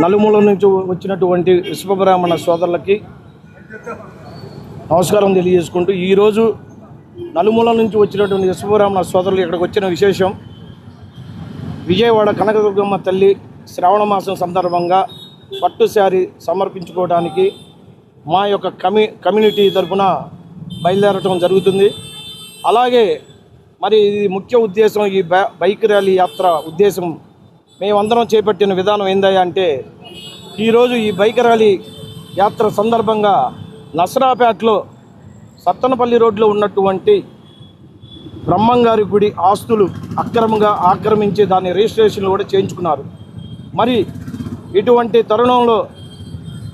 నలుమూల నుంచి వచ్చినటువంటి విశ్వబ్రాహ్మణ సోదరులకి నమస్కారం తెలియజేసుకుంటూ ఈరోజు నలుమూల నుంచి వచ్చినటువంటి విశ్వబ్రాహ్మణ సోదరులు ఇక్కడికి వచ్చిన విశేషం. విజయవాడ కనకదుర్గమ్మ తల్లి శ్రావణ మాసం సందర్భంగా పట్టు శారీ సమర్పించుకోవడానికి మా యొక్క కమి కమ్యూనిటీ తరఫున బయలుదేరటం జరుగుతుంది. అలాగే మరి ఇది ముఖ్య ఉద్దేశం ఈ బై- బైక్ ర్యాలీ యాత్ర ఉద్దేశం మేమందరం చేపట్టిన విధానం ఏందయ్యా అంటే ఈరోజు ఈ బైక్ ర్యాలీ యాత్ర సందర్భంగా నసరాపేటలో సత్తనపల్లి రోడ్లో ఉన్నటువంటి బ్రహ్మంగారి గుడి ఆస్తులు అక్రమంగా ఆక్రమించి దాని రిజిస్ట్రేషన్లు కూడా చేయించుకున్నారు. మరి ఇటువంటి తరుణంలో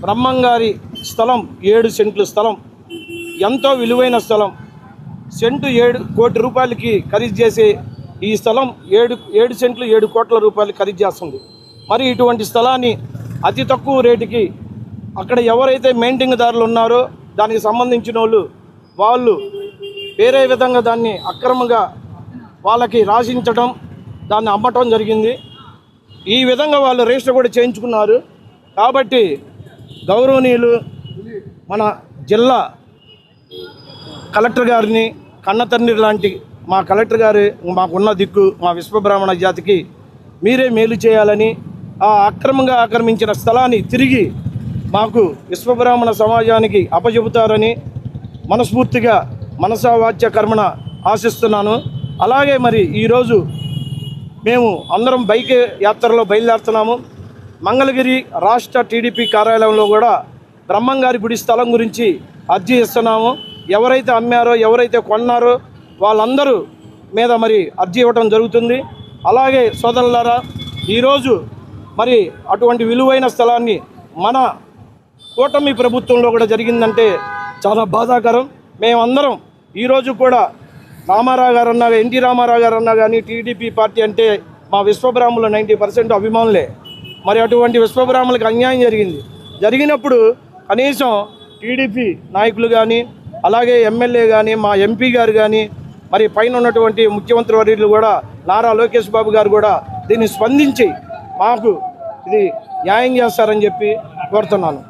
బ్రహ్మంగారి స్థలం ఏడు సెంట్లు స్థలం ఎంతో విలువైన స్థలం సెంటు ఏడు కోటి రూపాయలకి ఖరీదు చేసే ఈ స్థలం ఏడు ఏడు సెంట్లు ఏడు కోట్ల రూపాయలు ఖరీదు చేస్తుంది. మరి ఇటువంటి స్థలాన్ని అతి తక్కువ రేటుకి అక్కడ ఎవరైతే మెయింటింగ్దారులు ఉన్నారో దానికి సంబంధించిన వాళ్ళు వాళ్ళు వేరే విధంగా దాన్ని అక్రమంగా వాళ్ళకి రాసించడం దాన్ని అమ్మటం జరిగింది. ఈ విధంగా వాళ్ళు రిజిస్టర్ కూడా చేయించుకున్నారు. కాబట్టి గౌరవనీయులు మన జిల్లా కలెక్టర్ గారిని కన్న లాంటి మా కలెక్టర్ గారు మాకున్న దిక్కు మా విశ్వబ్రాహ్మణ జాతికి మీరే మేలు చేయాలని ఆ అక్రమంగా ఆక్రమించిన స్థలాన్ని తిరిగి మాకు విశ్వబ్రాహ్మణ సమాజానికి అప్పచెబుతారని మనస్ఫూర్తిగా మనసా వాచ్య కర్మణ ఆశిస్తున్నాను. అలాగే మరి ఈరోజు మేము అందరం బైక్ యాత్రలో బయలుదేరుతున్నాము. మంగళగిరి రాష్ట్ర టీడీపీ కార్యాలయంలో కూడా బ్రహ్మంగారి గుడి స్థలం గురించి అర్జీ ఇస్తున్నాము. ఎవరైతే అమ్మారో ఎవరైతే కొన్నారో వాళ్ళందరూ మీద మరి అర్జీ ఇవ్వటం జరుగుతుంది. అలాగే సోదరులారా ఈరోజు మరి అటువంటి విలువైన స్థలాన్ని మన కూటమి ప్రభుత్వంలో కూడా జరిగిందంటే చాలా బాధాకరం. మేమందరం ఈరోజు కూడా రామారావు గారు అన్నా ఎన్టీ రామారావు గారు అన్నా కానీ టీడీపీ పార్టీ అంటే మా విశ్వబ్రాహ్మణులు నైంటీ పర్సెంట్ అభిమానులే. మరి అటువంటి విశ్వబ్రాహ్మణులకు అన్యాయం జరిగింది. జరిగినప్పుడు కనీసం టీడీపీ నాయకులు కానీ అలాగే ఎమ్మెల్యే కానీ మా ఎంపీ గారు కానీ మరి పైన ఉన్నటువంటి ముఖ్యమంత్రి వర్యులు కూడా నారా లోకేష్ బాబు గారు కూడా దీన్ని స్పందించి మాకు ఇది న్యాయం చేస్తారని చెప్పి కోరుతున్నాను.